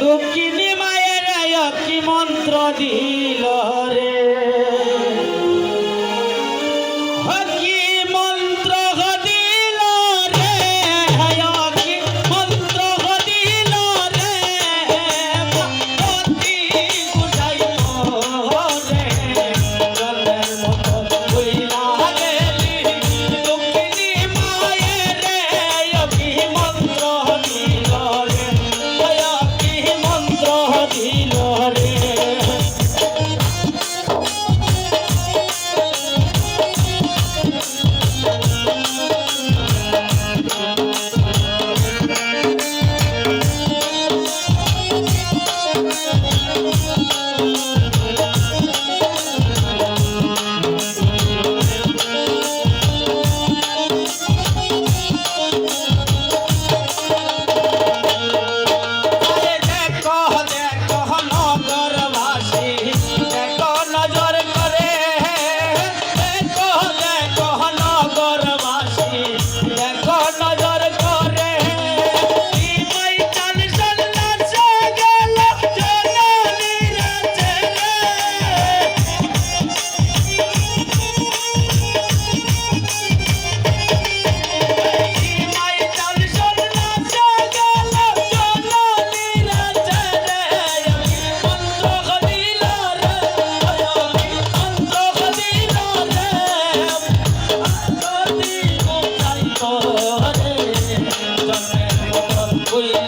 দুঃখিনী মায়ের কি মন্ত্র দিল রে? হকি soy.